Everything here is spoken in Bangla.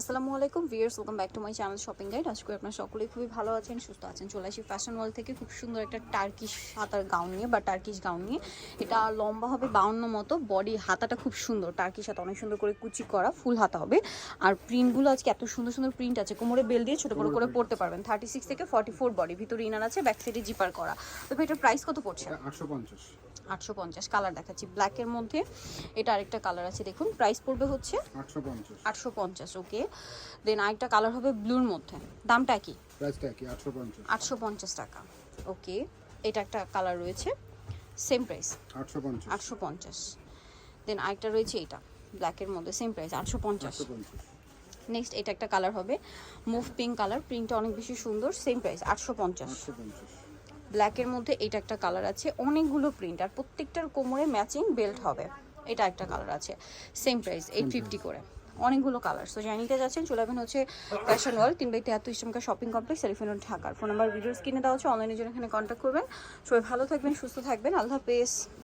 আসসালামু আলাইকুম viewers welcome back to my channel shopping guide আজকে আপনারা সকলেই খুবই ভালো আছেন সুস্থ আছেন। চলে আসি ফ্যাশন ওয়াল থেকে খুব সুন্দর একটা টার্কিশ হাতার গাউন নিয়ে বা টার্কিশ গাউন নিয়ে। এটা লম্বা হবে বাউন্ন মতো বডি হাতাটা খুব সুন্দর। টার্কিশ হাতা অনেক সুন্দর করে কুচি করা ফুল হাতা হবে। আর প্রিন্টগুলো আজকে এত সুন্দর সুন্দর প্রিন্ট আছে কোমরে বেল দিয়ে ছোটো বড় করে পড়তে পারবেন। থার্টি সিক্স থেকে ফর্টি ফোর বডি ভিতরে ইনার আছে ব্যাক সাইডে জিপার করা। তবে এটার প্রাইস কত পড়ছে? আটশো পঞ্চাশ। আটশো পঞ্চাশ কালার দেখাচ্ছি। ব্ল্যাকের মধ্যে এটা আরেকটা কালার আছে দেখুন। প্রাইস পড়বে হচ্ছে আটশো পঞ্চাশ। ওকে দেন আরেকটা কালার হবে ব্লুর মধ্যে। দামটা কি? প্রাইসটা কি? আটশো পঞ্চাশ। আটশো পঞ্চাশ টাকা। ওকে এটা একটা কালার রয়েছে। সেম প্রাইস আটশো পঞ্চাশ। আটশো পঞ্চাশ। দেন আরেকটা রয়েছে এটা ব্ল্যাকের মধ্যে সেম প্রাইস আটশো পঞ্চাশ। আটশো পঞ্চাশ। নেক্সট এটা একটা কালার হবে মুভ পিঙ্ক কালার প্রিন্টটা অনেক বেশি সুন্দর সেম প্রাইস আটশো পঞ্চাশ। আটশো পঞ্চাশ। ব্ল্যাকের মধ্যে এটা একটা কালার আছে অনেকগুলো প্রিন্ট আর প্রত্যেকটার কোমরে ম্যাচিং বেল্ট হবে। এটা একটা কালার আছে সেম প্রাইস এইট ফিফটি করে। অনেকগুলো কালার সো জানিতে যাচ্ছেন, চলে আসবেন হচ্ছে ফ্যাশন ওয়াল তিন বাই তিয়াত্তর ইসলামকা শপিং কমপ্লেক্স সেলিফোন ঢাকার। ফোন নাম্বার ভিডিওস কিনে দেওয়া হচ্ছে অনলাইনের জন্য এখানে কন্ট্যাক্ট করবেন। সবাই ভালো থাকবেন, সুস্থ থাকবেন। আল্লাহ হাফেজ।